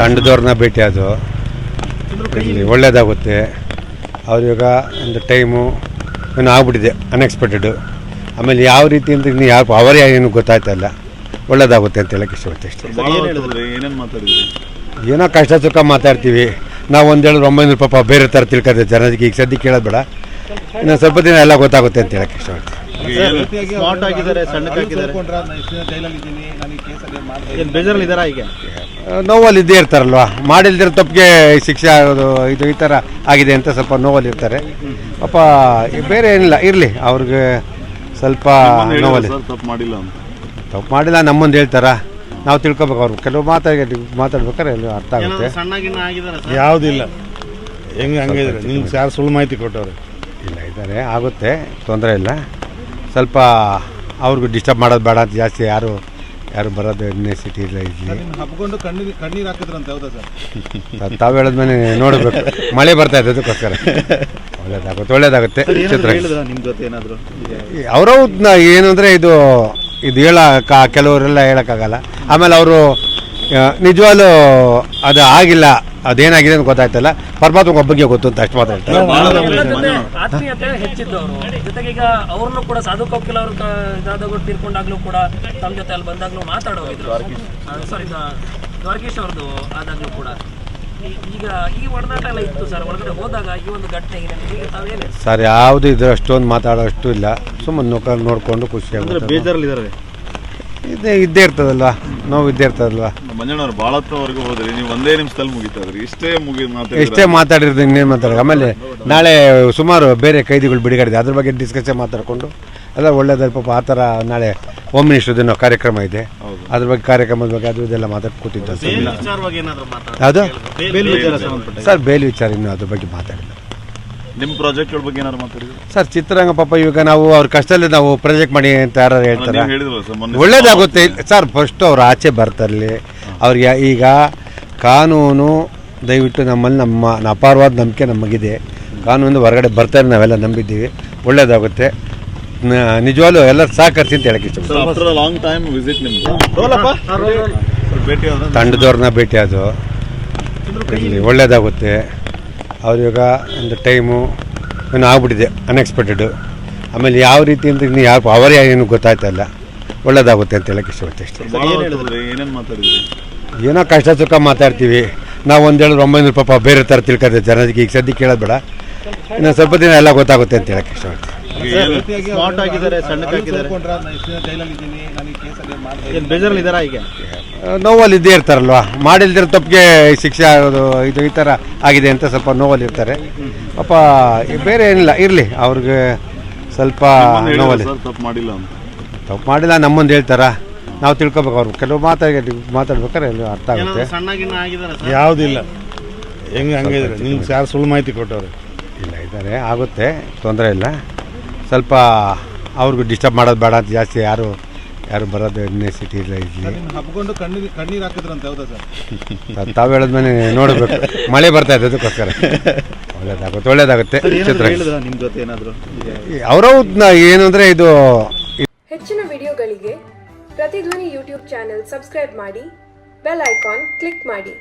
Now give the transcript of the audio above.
ತಂಡದವ್ರನ್ನ ಭೇಟಿ ಅದು. ಇಲ್ಲಿ ಒಳ್ಳೇದಾಗುತ್ತೆ. ಅವ್ರು ಇವಾಗ ಒಂದು ಟೈಮು ಏನು ಆಗ್ಬಿಟ್ಟಿದೆ ಅನ್ಎಕ್ಸ್ಪೆಕ್ಟೆಡು ಆಮೇಲೆ ಯಾವ ರೀತಿ ಅಂತ ಇನ್ನು ಯಾವ ಅವರೇ ಏನು ಗೊತ್ತಾಯ್ತಾ ಇಲ್ಲ. ಒಳ್ಳೇದಾಗುತ್ತೆ ಅಂತ ಹೇಳಕ್ಕೆ ಇಷ್ಟಪಡ್ತೀನಿ ಅಷ್ಟೇ. ಏನೋ ಕಷ್ಟ ಸುಖ ಮಾತಾಡ್ತೀವಿ. ನಾವು ಒಂದು ಹೇಳಿದ್ರೆ ಒಂಬೈನೂರು ಪಾಪ ಬೇರೆ ಥರ ತಿಳ್ಕೊತೀವಿ ಜನರಿಗೆ ಈಗ ಸದ್ಯಕ್ಕೆ ಕೇಳೋದು ಬೇಡ. ಇನ್ನು ಸ್ವಲ್ಪ ದಿನ ಎಲ್ಲ ಗೊತ್ತಾಗುತ್ತೆ ಅಂತ ಹೇಳಕ್ಕೆ ಇಷ್ಟಪಡ್ತೀನಿ. ಸ್ಮಾರ್ಟ್ ಆಗಿದ್ದಾರೆ ಏನು ಬೇಜಾರಲ್ಲಿ ಇದ್ದಾರಾ ಈಗ ನೋವಲ್ಲಿ ಇದ್ದೇ ಇರ್ತಾರಲ್ವ? ಮಾಡಿಲ್ದಿರೋ ತಪ್ಪಿಗೆ ಶಿಕ್ಷೆ ಆಗೋದು ಇದು ಈ ಥರ ಆಗಿದೆ ಅಂತ ಸ್ವಲ್ಪ ನೋವಲ್ಲಿ ಇರ್ತಾರೆ ಪಾಪ ಬೇರೆ ಏನಿಲ್ಲ ಇರಲಿ ಅವ್ರಿಗೆ ಸ್ವಲ್ಪ ನೋವಲ್ಲಿ. ತಪ್ಪು ಮಾಡಿಲ್ಲ ಅಂತ. ತಪ್ಪು ಮಾಡಿಲ್ಲ ನಮ್ಮೊಂದು ಹೇಳ್ತಾರ? ನಾವು ತಿಳ್ಕೊಬೇಕು ಅವ್ರು. ಕೆಲವು ಮಾತಾಡಿ ಮಾತಾಡ್ಬೇಕಾದ್ರೆ ಎಲ್ಲ ಅರ್ಥ ಆಗುತ್ತೆ. ಸಣ್ಣಗಿನ್ನ ಆಗಿದ್ದಾರೆ ಯಾವುದಿಲ್ಲ. ಹೆಂಗೆ ಹಂಗಿದ್ರೆ ನಿಮ್ಗೆ ಯಾರು ಸುಳ್ಳು ಮಾಹಿತಿ ಕೊಟ್ಟವ್ರೆ? ಇಲ್ಲ ಇದ್ದಾರೆ ಆಗುತ್ತೆ ತೊಂದರೆ ಇಲ್ಲ. ಸ್ವಲ್ಪ ಅವ್ರಿಗೂ ಡಿಸ್ಟರ್ಬ್ ಮಾಡೋದು ಬೇಡ ಅಂತ ಜಾಸ್ತಿ ಯಾರು ಯಾರು ಬರೋದು ಸಿಟಿ ಇಲ್ಲ ಇಲ್ಲಿ ಹಬ್ಕೊಂಡು ಕಣ್ಣೀರು ಕಣ್ಣೀರು ಹಾಕಿದ್ರಂತ ಹೌದಾ ಸರ್? ತಾವು ಹೇಳಿದ್ಮೇಲೆ ನೋಡಬೇಕು. ಮಳೆ ಬರ್ತಾ ಇದೆ ಅದಕ್ಕೋಸ್ಕರ. ಒಳ್ಳೇದಾಗುತ್ತೆ ಒಳ್ಳೇದಾಗುತ್ತೆ. ಚಿತ್ರ ನಿಮ್ಮ ಜೊತೆ ಏನಾದ್ರು? ಅವರು ಏನು ಅಂದರೆ ಇದು ಇದು ಹೇಳ ಕೆಲವರೆಲ್ಲ ಹೇಳೋಕ್ಕಾಗಲ್ಲ. ಆಮೇಲೆ ಅವರು ನಿಜವಾಗ್ಲೂ ಅದು ಆಗಿಲ್ಲ. ಅದೇನಾಗಿದೆ ಅಂತ ಗೊತ್ತಾಯ್ತಲ್ಲ. ಪರಮಾತ್ಮ ಒಬ್ಬಗೆ ಗೊತ್ತು ಅಂತ ಅಷ್ಟು ಮಾತಾಡ್ತಾರೆ ಜೊತೆ ಆತ್ಮೀಯತೆ ಜೊತೆಗೆ ಈಗ ಅವ್ರನ್ನು ಕೂಡ ಸಾಧು ಕೋಕಿಲ್ ಅವ್ರ ಇದಾದಾಗೂ ತೀರ್ಕೊಂಡಾಗ್ಲೂ ಕೂಡ ತಮ್ಮ ಜೊತೆ ಅಲ್ಲಿ ಬಂದಾಗ್ಲೂ ಮಾತಾಡೋಗಿದ್ರು. ಸಾರಿ ದ್ವಾರಕೀಶ್ ಅವ್ರದ್ದು ಆದಾಗ್ಲೂ ಕೂಡ. ಈಗ ಈ ಒಡನಾಟ ಎಲ್ಲ ಇತ್ತು ಸರ್ ಯಾವ್ದು ಹೋದಾಗ ಈ ಒಂದು ಘಟನೆ ಇದೆ ಈಗ ತಾವೇನು ಸರ್ ಯಾವುದು ಇದ್ರೆ ಅಷ್ಟೊಂದು ಮಾತಾಡೋ ಅಷ್ಟು ಇಲ್ಲ. ಸುಮ್ಮನೆ ನೋಡ್ಕೊಂಡು ಖುಷಿಯಾಗುತ್ತೆ ಖುಷಿ ಅಂದ್ರೆ ಆಗುತ್ತೆ ಬೇಜಾರಲ್ಲಿ ಇದ್ದಾರೆ ಇದೇ ಇದ್ದೇ ಇರ್ತದಲ್ವಾ? ನೋವು ಇದ್ದೇ ಇರ್ತದಲ್ವಾ? ಮಂಜಣ್ಣವ್ರು ಭಾಳ ಹತ್ರವರೆಗೂ ಹೋದ್ರಿ ನೀವು ಒಂದೇ ನಿಮಿಷದಲ್ಲಿ ಮುಗಿತಾ ಇದ್ರಿ ಇಷ್ಟೇ ಮುಗಿ ಎಷ್ಟೇ ಮಾತಾಡಿರ್ತೀನಿ ಇನ್ನೇನು ಮಾತಾಡೋದು? ಆಮೇಲೆ ನಾಳೆ ಸುಮಾರು ಬೇರೆ ಕೈದಿಗಳು ಬಿಡುಗಡೆ ಅದ್ರ ಬಗ್ಗೆ ಡಿಸ್ಕಷನ್ ಮಾತಾಡಿಕೊಂಡು ಎಲ್ಲ ಒಳ್ಳೇದಲ್ಲಿ ಪಾಪ ಆ ಥರ ನಾಳೆ ಹೋಮ್ ದಿನ ಕಾರ್ಯಕ್ರಮ ಇದೆ. ಅದ್ರ ಬಗ್ಗೆ ಕಾರ್ಯಕ್ರಮದ ಬಗ್ಗೆ ಅದು ಇದೆಲ್ಲ ಮಾತಾಡಿ ಕೂತಿದ್ದ ವಿಚಾರವಾಗಿ ಏನಾದ್ರು ಮಾತಾಡ ಯಾವುದು? ಬೇಲ್ ವಿಚಾರ. ಸಂಬಂಧಪಟ್ಟ ಸರ್ ಬೇಲ್ ವಿಚಾರ ಇನ್ನು ಅದ್ರ ಬಗ್ಗೆ ಮಾತಾಡಿಲ್ಲ. ನಿಮ್ಮ ಪ್ರಾಜೆಕ್ಟ್ಗಳ ಬಗ್ಗೆ ಏನಾರು ಮಾತಾಡಿದ್ರು? ಸರ್ ಚಿತ್ರರಂಗ ಪಾಪ ಇವಾಗ ನಾವು ಅವ್ರ ಕಷ್ಟದಲ್ಲಿ ನಾವು ಪ್ರಾಜೆಕ್ಟ್ ಮಾಡಿ ಅಂತ ಯಾರು ಹೇಳ್ತಾರೆ? ನೀವು ಹೇಳಿದ್ರಲ್ಲ ಸರ್ ಮೊನ್ನೆ ಒಳ್ಳೇದಾಗುತ್ತೆ. ಸರ್ ಫಸ್ಟ್ ಅವ್ರು ಆಚೆ ಬರ್ತಾರಲ್ಲಿ ಅವ್ರಿಗೆ ಈಗ ಕಾನೂನು ದಯವಿಟ್ಟು ನಮ್ಮಲ್ಲಿ ನಮ್ಮ ಅಪಾರವಾದ ನಂಬಿಕೆ ನಮಗಿದೆ. ಕಾನೂನು ಹೊರಗಡೆ ಬರ್ತಾರೆ ನಾವೆಲ್ಲ ನಂಬಿದ್ದೀವಿ. ಒಳ್ಳೇದಾಗುತ್ತೆ. ನ- ನಿಜವಾಗ್ಲೂ ಎಲ್ಲರೂ ಸಹಕರಿಸಿ ಅಂತ ಹೇಳಕ್ಕೆ ಇಷ್ಟ sir after long time visit ನಿಮ್ದು. ರೋಲಪ್ಪ. ಭೇಟಿ ಆದ್ರೆ ತಂಡದವ್ರನ್ನ ಭೇಟಿ ಅದು ಇಲ್ಲಿ ಒಳ್ಳೇದಾಗುತ್ತೆ. ಅವ್ರು ಇವಾಗ ಒಂದು ಟೈಮು ಏನು ಆಗ್ಬಿಟ್ಟಿದೆ ಅನ್ಎಕ್ಸ್ಪೆಕ್ಟೆಡು ಆಮೇಲೆ ಯಾವ ರೀತಿ ಅಂತ ಇನ್ನು ಯಾವ ಅವರೇ ಏನು ಗೊತ್ತಾಯ್ತಾ ಇಲ್ಲ ಒಳ್ಳೇದಾಗುತ್ತೆ ಅಂತ ಹೇಳಕ್ಕೆ ಇಷ್ಟಪಡ್ತೀನಿ ಅಷ್ಟೇ. ಭಾಳ ಹೇಳಿದ್ರಿ? ಏನೇನು ಏನೋ ಕಷ್ಟ ಸುಖ ಮಾತಾಡ್ತೀವಿ. ನಾವು ಒಂದು ಹೇಳಿದ್ರೆ ಒಂಬೈನೂರು ಪಾಪ ಬೇರೆ ಥರ ತಿಳ್ಕೊತೀವಿ ಜನರಿಗೆ ಈಗ ಸದ್ಯಕ್ಕೆ ಕೇಳೋದು ಬೇಡ. ಇನ್ನು ಸ್ವಲ್ಪ ದಿನ ಎಲ್ಲ ಗೊತ್ತಾಗುತ್ತೆ ಅಂತ ಹೇಳಕ್ಕೆ ಇಷ್ಟಪಡ್ತೀನಿ. ಸ್ಮಾರ್ಟ್ ಆಗಿದ್ದಾರೆ ಸಣ್ಣಕ್ಕೆ ಹಾಕಿದ್ದಾರೆ ಏನು ಬೇಜಾರಲ್ಲಿ ಇದ್ದಾರಾ ಈಗ ನೋವಲ್ಲಿ ಇದ್ದೇ ಇರ್ತಾರಲ್ವಾ? ಮಾಡಿಲ್ದಿರೋ ತಪ್ಪಿಗೆ ಶಿಕ್ಷೆ ಆಗೋದು ಇದು ಈ ಥರ ಆಗಿದೆ ಅಂತ ಸ್ವಲ್ಪ ನೋವಲ್ಲಿ ಇರ್ತಾರೆ ಪಾಪ ಬೇರೆ ಏನಿಲ್ಲ ಇರಲಿ ಅವ್ರಿಗೆ ಸ್ವಲ್ಪ ನೋವಲ್ಲಿ. ತಪ್ಪು ಮಾಡಿಲ್ಲ ಅಂತ. ತಪ್ಪು ಮಾಡಿಲ್ಲ ನಮ್ಮೊಂದು ಹೇಳ್ತಾರ? ನಾವು ತಿಳ್ಕೊಬೇಕು ಅವ್ರು. ಕೆಲವು ಮಾತಾಡಿ ಮಾತಾಡ್ಬೇಕಾದ್ರೆ ಎಲ್ಲ ಅರ್ಥ ಆಗುತ್ತೆ. ಯಾವುದಿಲ್ಲ. ಹೆಂಗೆ ಹಂಗಿದ್ರೆ ನಿಮ್ಗೆ ಯಾರು ಸುಳ್ಳು ಮಾಹಿತಿ ಕೊಟ್ಟವ್ರು? ಇಲ್ಲ ಇದ್ದಾರೆ. ಆಗುತ್ತೆ ತೊಂದರೆ ಇಲ್ಲ. ಸ್ವಲ್ಪ ಅವ್ರಿಗೂ ಡಿಸ್ಟರ್ಬ್ ಮಾಡೋದು ಬೇಡ ಅಂತ ಜಾಸ್ತಿ ಯಾರು ಯಾರು ಬರೋದು ಸಿಟಿ ಇಲ್ಲ ಇಲ್ಲಿ ಹಬ್ಕೊಂಡು ಕಣ್ಣೀರು ಕಣ್ಣೀರು ಹಾಕಿದ್ರಂತ ಹೌದಾ ಸರ್? ತಾವು ಹೇಳಿದ್ಮೇಲೆ ನೋಡಬೇಕು. ಮಳೆ ಬರ್ತಾ ಇದೆ ಅದಕ್ಕೋಸ್ಕರ. ಒಳ್ಳೇದಾಗುತ್ತೆ ಒಳ್ಳೇದಾಗುತ್ತೆ ಚಿತ್ರ. ಹೇಳಿದ್ರ ನಿಮ್ಮ ಜೊತೆ ಏನಾದ್ರು? ಅವರು ಏನು ಅಂದರೆ ಇದು ಹೆಚ್ಚಿನ ವಿಡಿಯೋಗಳಿಗೆ ಪ್ರತಿಧ್ವನಿ ಯೂಟ್ಯೂಬ್ ಚಾನೆಲ್ ಸಬ್ಸ್ಕ್ರೈಬ್ ಮಾಡಿ ಬೆಲ್ ಐಕಾನ್ ಕ್ಲಿಕ್ ಮಾಡಿ.